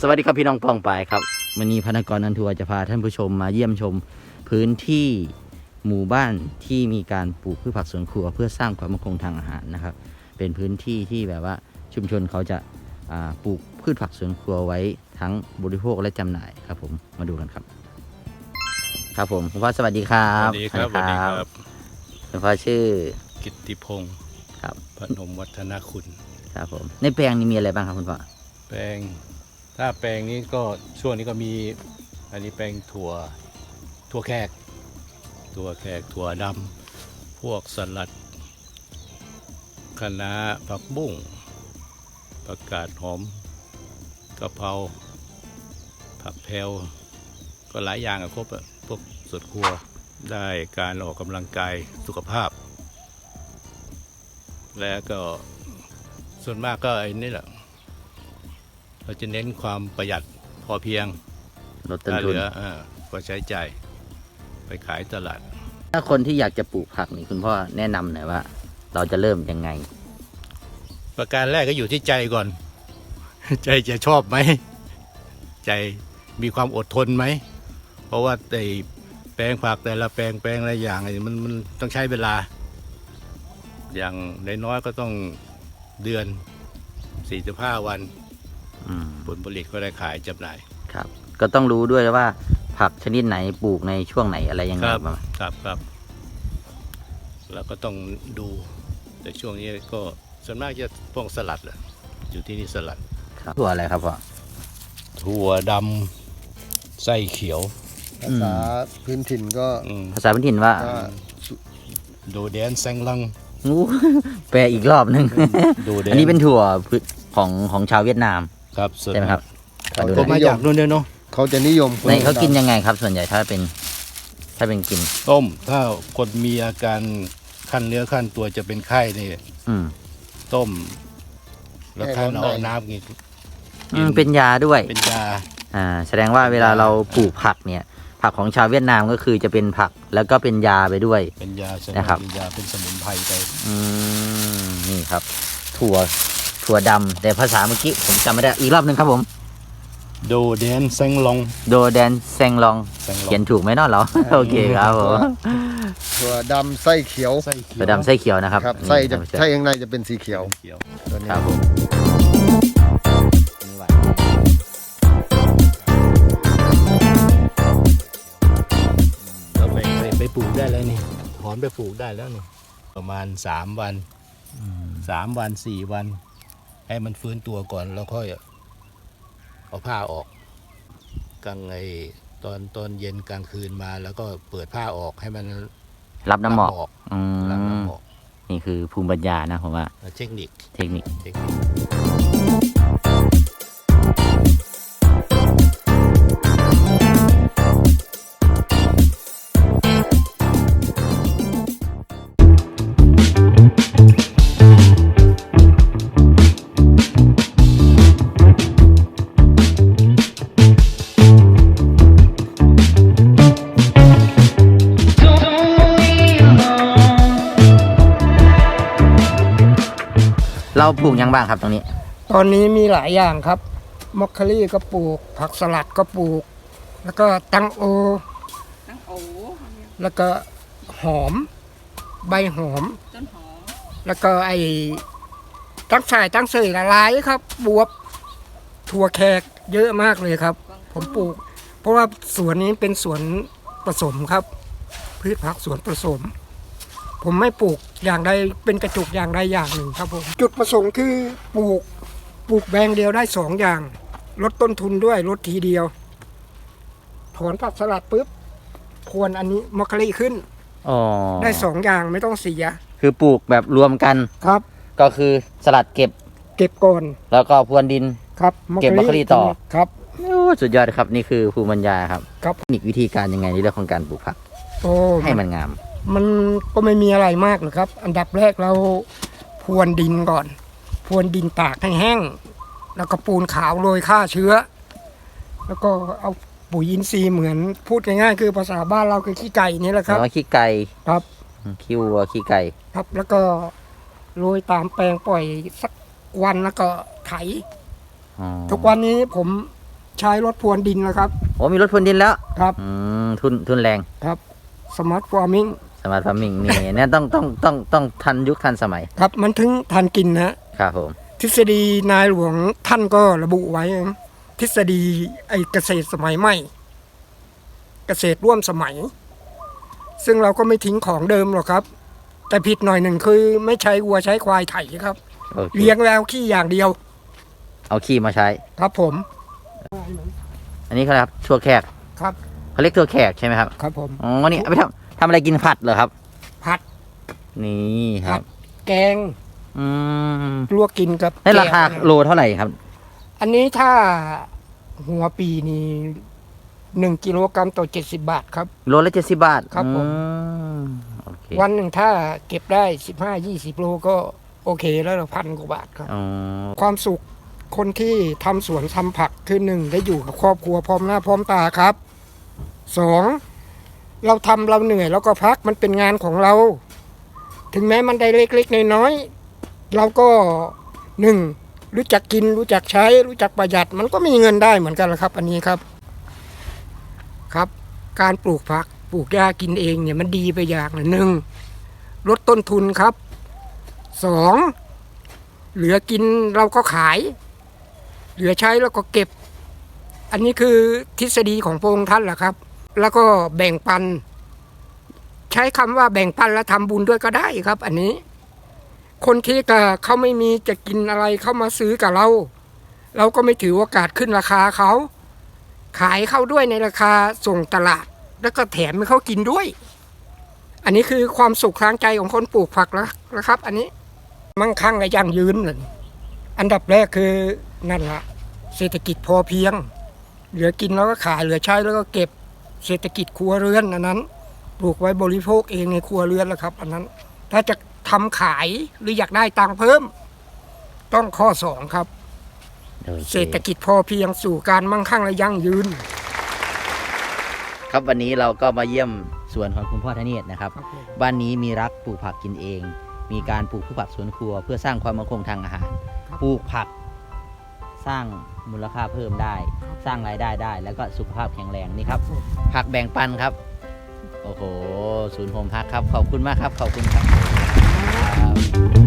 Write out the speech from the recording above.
สวัสดีครับพี่น้องปองปายครับวันนี้พนักกรนันทัวร์จะพาท่านผู้ชมมาเยี่ยมชมพื้นที่หมู่บ้านที่มีการปลูกพืชผักสวนครัว เพื่อสร้างความมั่นคงทางอาหารนะครับ เป็นพื้นที่ที่แบบว่าชุมชนเขาจะอ่าปลูกพืชผักสวนครัวไว้ทั้งบริโภคและจำหน่ายครับผมมาดูกันครับ ครับผมคุณพ่อสวัสดีครัสบวัสดีครับสวัสดีครับคุณพ่อชื่อกิตติพงศ์ครับพนมวัฒนคุณครับผมในแปลงนี้มีอะไรบ้างครับคุณพ่อแปลง ถ้าแปลงนี้ก็ช่วงนี้ก็มีอันนี้แปลงถั่วถั่วแขกถั่วแขกถั่วดำพวกสลัดคะน้าผักบุ้งผักกาดหอมกะเพราผักแพรวก็หลายอย่างอะครบอะพวกสวนครัวได้การออกกำลังกายสุขภาพ แล้วก็ส่วนมากก็ไอ้นี่แหละ เราจะเน้นความประหยัดพอเพียงลดต้นถ้าเหทุนลืออ่าก็ใช้จ่ายไปขายตลาด ถ้าคนที่อยากจะปลูกผักนี่คุณพ่อแนะนำหน่อยว่า เราจะเริ่มยังไง ประการแรกก็อยู่ที่ใจก่อน ใจจะชอบไหม ใจมีความอดทนไหม เพราะว่าไอ้แปลงผักแต่ละแปลงแปลงอะไรอย่างไอ้มันมันต้องใช้เวลา อย่างน้อยๆก็ต้องเดือน45วันอืม ผลผลิตก็ได้ขายจำหน่ายครับ ก็ต้องรู้ด้วยว่า ผักชนิดไหนปลูกในช่วงไหนอะไรยังไงครับประมาณครับครับแล้วก็ต้องดู แต่ช่วงนี้ก็ส่วนมากจะพวกสลัดแหละอยู่ที่นี่สลัดครับถั่วอะไรครับพ่อถั่วดำไส้เขียว ภาษาพื้นถิ่นก็อืมภาษาพื้นถิ่นว่าก็โดแดนแซงลังงูแปลอีกรอบหนึ่ง โดแดนอันนี้เป็นถั่วพืชของของชาวเวียดนาม ครับส่วนใช่ไหมครับเขาดูก็จะมานิยจากมนู่นเนี่ยเนาะเขาจะนิยมในเขากินยังไงครับ ส่วนใหญ่ถ้าเป็น ถ้าเป็นกิน ต้ม ถ้าคนมีอาการขั้นเนื้อขั้นตัวจะเป็นไข้นี่อืมต้ม แล้วขั้นเอาน้ำกินอืมเป็นยาด้วย เป็นยา อ่า แสดงว่าเวลาเราปลูกผักเนี่ย ผักของชาวเวียดนามก็คือจะเป็นผักแล้วก็เป็นยาไปด้วย เป็นยาสมุนนะครับ เป็นยาเป็นสมุนไพรไป อืมนี่ครับ ถั่ว ถั่วดำแต่ภาษาเมื่อกี้ผมจำไม่ได้อีกรอบหนึ่งครับผม โดแดนแซงลอง โดแดนแซงลอง แซงลอง เขียนถูกไหมเนาะเรา โอเคครับผมถั่วดำไส้เขียวไส้เขียวถั่วดำไส้เขียวนะครับครับนี่ไส้จะท่านผู้ชมไส้ข้างในจะเป็นสีเขียวเขียว ตัวนี้ครับผมนี่หวานเราไปไปไปปลูกได้แล้วนี่ถอนไปปลูกได้แล้วนี่ประมาณสามวันสามวันสี่วัน ให้มันฟื้นตัวก่อนแล้วค่อยเอาผ้าออกกลางไอตอนตอนเย็นกลางคืนมาแล้วก็เปิดผ้าออกให้มันรับน้ำหมอกรับอืรับน้ำมหมอกนี่คือภูมิปัญญานะผมว่า เทคนิค เทคนิค เทคนิคเราปลูกยังบ้างครับตรงนี้ ตอนนี้มีหลายอย่างครับมอคคารี่ก็ปลูก ผักสลัดก็ปลูก แล้วก็ตังโอ ตั้งโอแล้วก็หอม ใบหอม ต้นหอมแล้วก็ไอ้ตั้งสายตั้งเสยละลายครับ บวบ ถั่วแขกเยอะมากเลยครับ ผมปลูก เพราะว่าสวนนี้เป็นสวนผสมครับ พืชผักสวนผสม ผมไม่ปลูก อย่างใดเป็นกระจุกอย่างใดอย่างหนึ่งครับผมจุดประสงค์คือปลูกปลูกแบงเดียวได้สองอย่าง ลดต้นทุนด้วยลดทีเดียว ถอนผักสลัดปุ๊บควรอันนี้มอคคารี่ขึ้นอ๋อได้สองอย่างไม่ต้องเสีย คือปลูกแบบรวมกันครับ ก็คือสลัดเก็บเก็บก่อนแล้วก็พรวนดินครับเก็บมอคคารี่ต่อครับโอ้สุดยอดครับนี่คือภูมิปัญญาครับครับเทคนิควิธีการยังไงในเรื่องของการปลูกผักโอ้ให้มันงาม มันก็ไม่มีอะไรมากหรอกครับ อันดับแรกเราพรวนดินก่อน พรวนดินตากให้แห้ง แล้วก็ปูนขาวโรยฆ่าเชื้อ แล้วก็เอาปุ๋ยอินทรีย์เหมือนพูดง่ายๆคือภาษาบ้านเราคือขี้ไก่นี่แหละคแล้รับวก็ขี้ไก่ครับขี้วัวขี้ไก่ครับแล้วก็โรยตามแปลงปล่อยสักวันแล้วก็ไถอ๋อทุกวันนี้ผมใช้รถพรวนดินแล้วครับโอ้มีรถพรวนดินแล้วครับ อืมทุนทุนแรงครับสมาร์ทฟาร์มิง สมาร์ทฟาร์มิงนี่เนี่ยต้องต้องต้องต้องทันยุคทันสมัย ครับมันถึงทันกินนะครับผมทฤษฎีนายหลวงท่านก็ระบุไว้ ทฤษฎีไอเกษตรสมัยใหม่ เกษตรร่วมสมัย ซึ่งเราก็ไม่ทิ้งของเดิมหรอกครับ แต่ผิดหน่อยหนึ่งคือไม่ใช้วัวใช้ควายไถครับ โอเคเลี้ยงแล้วขี้อย่างเดียว เอาขี้มาใช้ ครับผม อันนี้เขาเรียกครับชั่วแขกครับ เขาเรียกตัวแขกใช่ไหมครับ ครับผม อ๋อ นี่เอาไปทำ ทำอะไรกินผัดเหรอครับ ผัด นี่ครับ แกงอืมลวกกินกับได้ราคาแกงโลเท่าไหร่ครับ อันนี้ถ้าหัวปีนี่หนึ่งกิโลกรัมต่อเจ็ดสิบาทครับ โลละเจ็ดสิบบาทครับผม อืมโอเควันหนึ่งถ้าเก็บได้สิบห้ายี่สิบโลก็โอเคแล้วละพันกว่าบาทครับ อ๋อความสุขคนที่ทำสวนทำผักคือหนึ่งได้อยู่กับครอบครัวพร้อมหน้าพร้อมตาครับสอง เราทำเราเหนื่อยแล้วก็พักมันเป็นงานของเรา ถึงแม้มันได้เล็กๆน้อยๆเราก็หนึ่งรู้จักกินรู้จักใช้ รู้จักประหยัด มันก็มีเงินได้เหมือนกันละครับ อันนี้ครับ ครับ การปลูกผักปลูกหญ้ากินเองเนี่ยมันดีไปอย่างหนึ่งลดต้นทุนครับสองเหลือกินเราก็ขาย เหลือใช้แล้วก็เก็บ อันนี้คือทฤษฎีของพระองค์ท่านแหละครับ แล้วก็แบ่งปัน ใช้คำว่าแบ่งปันและทำบุญด้วยก็ได้ครับ อันนี้ คนที่ก็เขาไม่มีจะกินอะไรเข้ามาซื้อกับเรา เราก็ไม่ถือโอกาสขึ้นราคาเขาขายเข้าด้วยในราคาส่งตลาด แล้วก็แถมให้เขากินด้วย อันนี้คือความสุขทางใจของคนปลูกผักแล้วนะครับ อันนี้มั่งคั่งและยั่งยืนเลยอันดับแรกคือนั่นละเศรษฐกิจพอเพียง เหลือกินแล้วก็ขายเหลือใช้แล้วก็เก็บ เศรษฐกิจครัวเรือนอันนั้นปลูกไว้บริโภคเองในครัวเรือนแล้วครับ อันนั้น ถ้าจะทำขายหรืออยากได้ตังค์เพิ่ม ต้องข้อสองครับโอคเศรษฐกิจพอเพียงสู่การมั่งคั่งและยั่งยืน ครับวันนี้เราก็มาเยี่ยมสวนของคุณพ่อธเนศนะครับ บ้านนี้มีรักปลูกผักกินเอง มีการปลูกพืชผักสวนครัว เพื่อสร้างความมั่นคงทางอาหารครับปลูกผักสร้างมูลค่าเพิ่มได้ สร้างรายได้ได้ แล้วก็สุขภาพแข็งแรงนี่ครับผักแบ่งปันครับ โอ้โห ศูนย์โฮมพักครับ ขอบคุณมากครับ ขอบคุณครับครับ